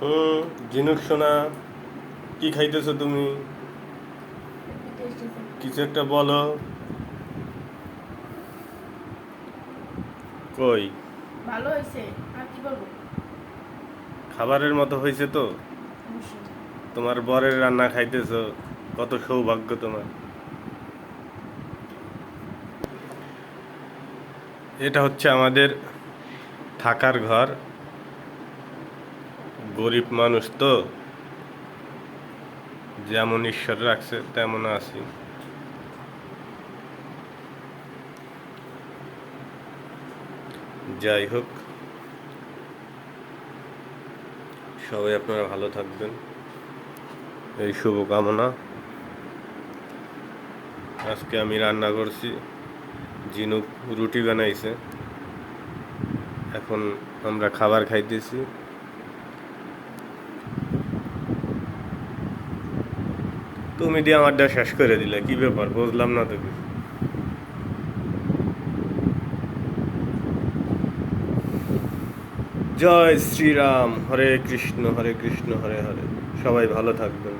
হুম ঝিনুক সোনা কি খাইতেছো তুমি? কিছু একটা বলো। কই? ভালো হয়েছে আর কি বলব? খাবারের মতো হয়েছে তো? তোমার বরের রান্না খাইতেছো কত সৌভাগ্য তোমার। এটা হচ্ছে আমাদের থাকার ঘর। গরিব মানুষ তো যেমন ঈশ্বর রাখছে, তেমন আছি। যাই হোক, সবাই আপনারা ভালো থাকবেন। এই শুভকামনা। আজকে আমি রান্না করছি জিনুক রুটি বানাইছে। এখন আমরা খাবার খাইতেছি। তুমি দিয়ে আমারটা শেষ করে দিলে, কি ব্যাপার? বুঝলাম না তো কিছু জয় শ্রীরাম, হরে কৃষ্ণ হরে কৃষ্ণ, হরে হরে। সবাই ভালো থাকবেন।